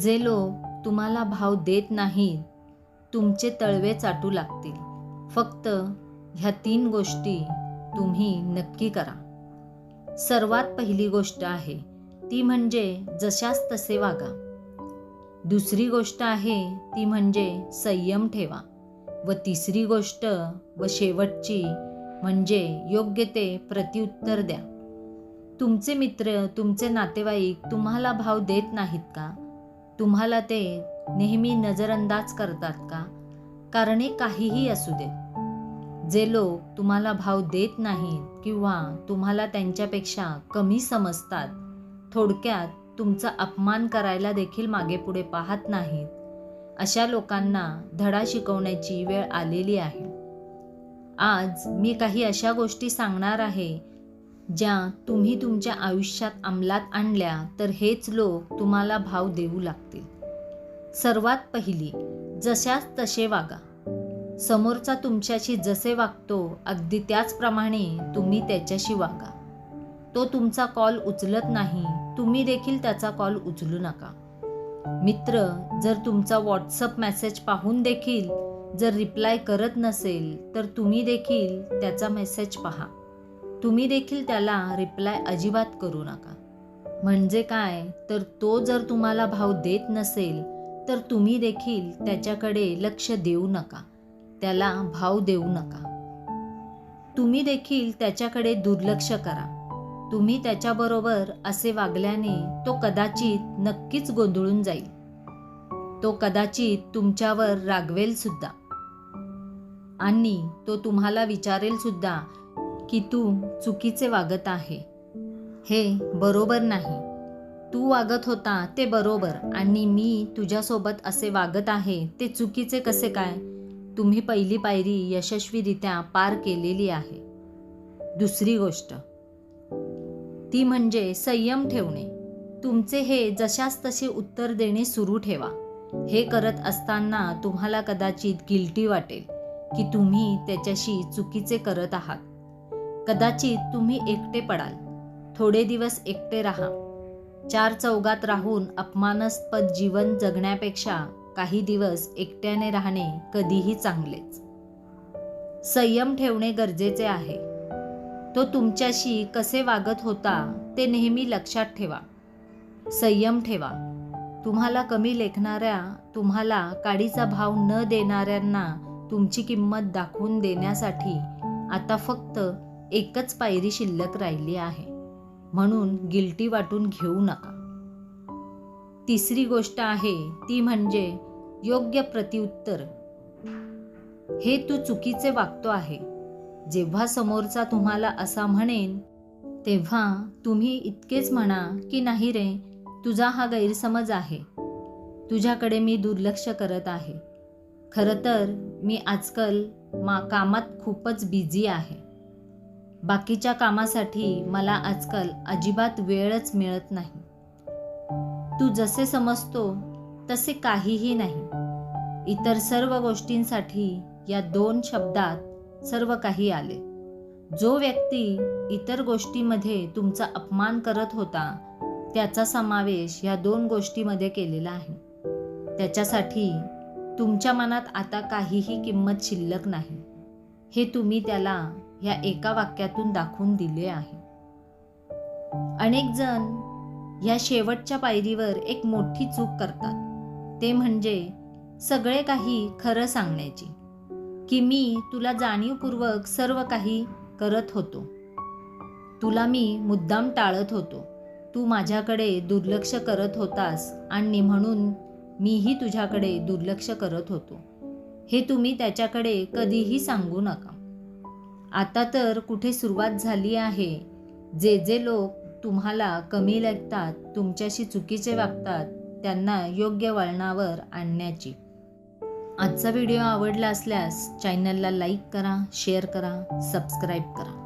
जे लोक तुम्हाला भाव देत नाहीत तुमचे तळवे चाटू लागतील. फक्त ह्या तीन गोष्टी तुम्ही नक्की करा. सर्वात पहिली गोष्ट आहे ती म्हणजे जशास तसे वागा. दुसरी गोष्ट आहे ती म्हणजे संयम ठेवा. व तिसरी गोष्ट व शेवटची म्हणजे योग्य ते प्रत्युत्तर द्या. तुमचे मित्र तुमचे नातेवाईक तुम्हाला भाव देत नाहीत का? तुम्हाला ते नेहमी नजरअंदाज करतात का? कारणे काहीही असू दे जे लोक तुम्हाला भाव देत नाहीत किंवा तुम्हाला त्यांच्यापेक्षा कमी समजतात थोडक्यात तुमचा अपमान करायला देखील मागे पुढे पाहत नाहीत. अशा लोकांना धडा शिकवण्याची वेळ आलेली आहे. आज मी काही अशा गोष्टी सांगणार आहे ज्या तुम्ही तुमच्या आयुष्यात अंमलात आणल्या तर हेच लोक तुम्हाला भाव देऊ लागतील. सर्वात पहिली जशाच तसे वागा. समोरचा तुमच्याशी जसे वागतो अगदी त्याचप्रमाणे तुम्ही त्याच्याशी वागा. तो तुमचा कॉल उचलत नाही तुम्ही देखील त्याचा कॉल उचलू नका. मित्र जर तुमचा व्हॉट्सअप मेसेज पाहून देखील जर रिप्लाय करत नसेल तर तुम्ही देखील त्याचा मेसेज पहा. तुम्ही देखील त्याला रिप्लाय अजिबात करू नका. म्हणजे काय? तर तो जर तुम्हाला भाव देत नसेल तर तुम्ही देखील त्याच्याकडे लक्ष देऊ नका. त्याला भाव देऊ नका. तुम्ही देखील त्याच्याकडे दुर्लक्ष करा. तुम्ही त्याच्याबरोबर असे वागल्याने तो कदाचित नक्कीच गोंधळून जाईल. तो कदाचित तुमच्यावर रागवेल सुद्धा. आणि तो तुम्हाला विचारेल सुद्धा की तू चुकीचे वागत आहे. हे बरोबर नाही. तू वागत होता ते बरोबर आणि मी तुझ्यासोबत असे वागत आहे ते चुकीचे कसे काय? तुम्ही पहिली पायरी यशस्वीरित्या पार केलेली आहे. दुसरी गोष्ट. ती म्हणजे संयम ठेवणे. तुमचे हे जशास तसे उत्तर देणे सुरू ठेवा. हे करत असताना तुम्हाला कदाचित गिल्टी वाटेल की तुम्ही त्याच्याशी चुकीचे करत आहात. कदाचित तुम्ही एकटे पडाल. थोडे दिवस एकटे राहा. चार चौगात राहून अपमानास्पद जीवन जगण्यापेक्षा काही दिवस एकट्याने राहणे कधीही चांगलेच. संयम ठेवणे गरजेचे आहे. तो तुमच्याशी कसे वागत होता ते नेहमी लक्षात ठेवा. संयम ठेवा. तुम्हाला कमी लेखणाऱ्या तुम्हाला काडीचा भाव न देणाऱ्यांना तुमची किंमत दाखवून देण्यासाठी आता फक्त एकच पायरी शिल्लक राहिली आहे. म्हणून गिल्टी वाटून घेऊ नका. तिसरी गोष्ट आहे ती म्हणजे योग्य प्रतिउत्तर हे तू चुकीचे वागतो आहे. जेव्हा समोरचा तुम्हाला असा म्हणेन तेव्हा तुम्ही इतकेच म्हणा की नाही रे तुझा हा गैरसमज आहे. तुझ्याकडे मी दुर्लक्ष करत आहे. खरं तर मी आजकाल मा कामात खूपच बिझी आहे. बाकीच्या कामासाठी मला आजकाल अजिबात वेळच मिळत नाही. तू जसे समजतो तसे काहीही नाही. इतर सर्व गोष्टींसाठी या दोन शब्दात सर्व काही आले. जो व्यक्ती इतर गोष्टीमध्ये तुमचा अपमान करत होता त्याचा समावेश या दोन गोष्टीमध्ये केलेला आहे. त्याच्यासाठी तुमच्या मनात आता काहीही किंमत शिल्लक नाही. हे तुम्ही त्याला ह्या एका वाक्यातून दाखवून दिले आहे. अनेक जण या शेवटच्या पायरीवर एक मोठी चूक करतात. ते म्हणजे सगळे काही खरं सांगण्याची की मी तुला जाणीवपूर्वक सर्व काही करत होतो. तुला मी मुद्दाम टाळत होतो. तू माझ्याकडे दुर्लक्ष करत होतास आणि म्हणून मीही तुझ्याकडे दुर्लक्ष करत होतो. हे तुम्ही त्याच्याकडे कधीही सांगू नका. आता तर कुठे सुरुवात झाली आहे. जे जे लोक तुम्हाला कमी लागतात तुमच्याशी चुकीचे वागतात त्यांना योग्य वळणावर आणण्याची. आजचा व्हिडिओ आवडला असल्यास चॅनलला लाईक करा शेअर करा सबस्क्राईब करा.